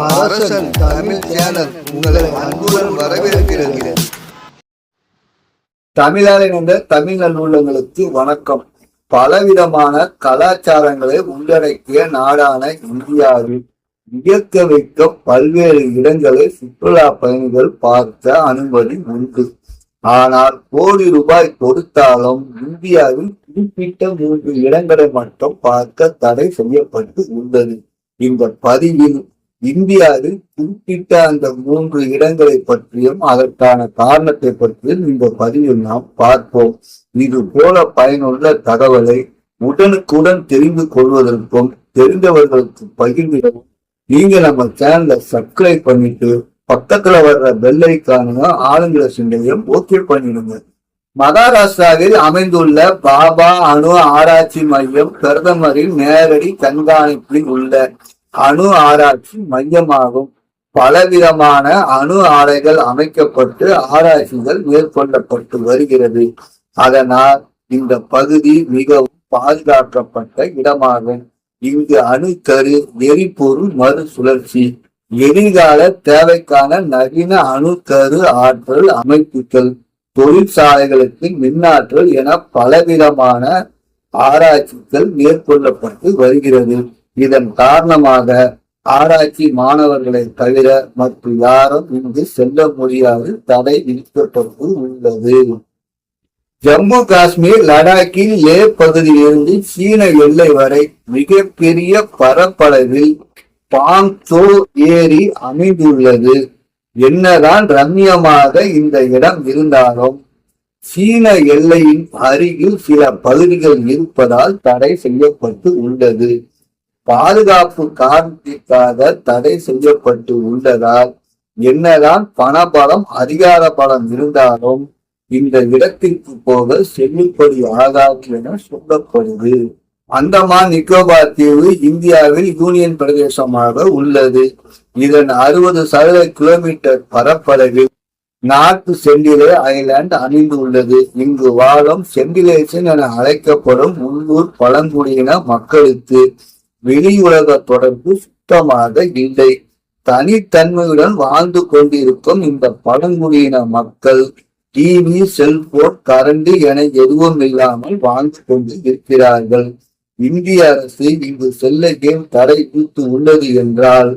அரசன் தமிழ் சேனல் உங்களை அன்புடன் வரவேற்கிறது தமிழால் இணைந்த தமிழ் நல்லுள்ளங்களுக்கு வணக்கம். பலவிதமான கலாச்சாரங்களை உள்ளடக்கிய நாடான இந்தியாவில் வியக்க வைக்க பல்வேறு இடங்களை சுற்றுலா பயணிகள் பார்க்க அனுமதி உண்டு. ஆனால் கோடி ரூபாய் கொடுத்தாலும் இந்தியாவில் குறிப்பிட்ட மூன்று இடங்களை மட்டும் பார்க்க தடை செய்யப்பட்டு உள்ளது. இந்த பதிவில் இந்தியாவில் குறிப்பிட்ட அந்த மூன்று இடங்களை பற்றியும் அதற்கான காரணத்தை பற்றியும் இந்த பதிவில் நாம் பார்ப்போம். இது போல பயனுள்ள தகவலை உடனுக்குடன் தெரிந்து கொள்வதற்கும் தெரிந்தவர்களுக்கு பகிர்ந்திடவும் நீங்க நம்ம சேனலை சப்ஸ்கிரைப் பண்ணிட்டு பக்கத்துல வர்ற பெல் ஐக்கான ஆளுங்கிற சிந்தையும் ஓகே பண்ணிடுங்க. மகாராஷ்டிராவில் அமைந்துள்ள பாபா அணு ஆராய்ச்சி மையம் பிரதமரின் நேரடி கண்காணிப்பில் உள்ள அணு ஆராய்ச்சி மையமாகும். பலவிதமான அணு ஆலைகள் அமைக்கப்பட்டு ஆராய்ச்சிகள் மேற்கொள்ளப்பட்டு வருகிறது. அதனால் இந்த பகுதி மிகவும் பாதுகாக்கப்பட்ட இடமாகும். இங்கு அணுக்கரு எரிபொருள் மறுசுழற்சி எதிர்கால தேவைக்கான நவீன அணுக்கரு ஆற்றல் அமைப்புகள் தொழிற்சாலைகளுக்கு மின்னாற்றல் என பலவிதமான ஆராய்ச்சிகள் மேற்கொள்ளப்பட்டு வருகிறது. இதன் காரணமாக ஆராய்ச்சி மாணவர்களை தவிர மற்ற யாரும் இங்கு செல்ல முடியாது தடை விதிக்கப்பட்டு உள்ளது. ஜம்மு காஷ்மீர் லடாக்கில் லே பகுதியிலிருந்து சீன எல்லை வரை மிகப்பெரிய பரப்பளவில் பாங்சோ ஏரி அமைந்துள்ளது. என்னதான் ரம்யமாக இந்த இடம் இருந்தாலும் சீன எல்லையின் அருகில் சில பகுதிகள் இருப்பதால் தடை செய்யப்பட்டு உள்ளது. பாதுகாப்பு காரணத்திற்காக தடை செய்யப்பட்டு உள்ளதால் என்னதான் பணபலம் அதிகார பலம் இருந்தாலும் இந்த இடத்திற்கு போக செல்லுபடி ஆகாது என சொல்லப்படுது. அந்தமான் நிக்கோபார் தீவு இந்தியாவில் யூனியன் பிரதேசமாக உள்ளது. இதன் அறுபது சதவீத கிலோமீட்டர் பரப்பளவில் நார்த் செண்டிலே ஐலாண்ட் அணிந்து உள்ளது இங்கு வாழும் செண்டிலேசன் என அழைக்கப்படும் உள்ளூர் பழங்குடியின மக்களுக்கு வெளியுலக தொடர்பு சுத்தமாக இல்லை. தனித்தன்மையுடன் வாழ்ந்து கொண்டிருக்கும் இந்த பழங்குடியின மக்கள் டிவி செல்போன் கரண்ட் என எதுவும் இல்லாமல் வாழ்ந்து கொண்டு இருக்கிறார்கள். இந்திய அரசு இங்கு செல்ல ஏன் தடை விதித்து உள்ளது என்றால்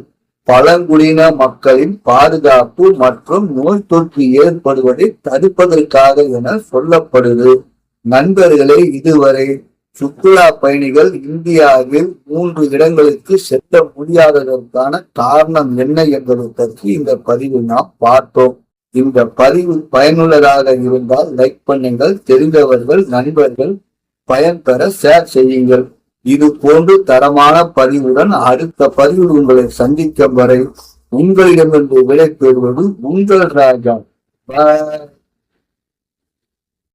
பழங்குடியின மக்களின் பாதுகாப்பு மற்றும் நோய் தொற்று ஏற்படுவதை தடுப்பதற்காக என சொல்லப்படுது. நண்பர்களே இதுவரை சுற்றுலா பயணிகள் இந்தியாவில் மூன்று இடங்களுக்கு செல்ல முடியாததற்கான காரணம் என்ன என்பதை பற்றி இந்த பதிவில் நாம் பார்த்தோம். இந்த பதிவு பயனுள்ளதாக இருந்தால் லைக் பண்ணுங்கள் தெரிந்தவர்கள் நண்பர்கள் பயன்பெற ஷேர் செய்யுங்கள். இது போன்று தரமான பதிவுடன் அடுத்த பதிவில் உங்களை சந்திக்கும் வரை உங்களிடமிருந்து விடை பெறுவது உங்கள் ராஜா. பாய்.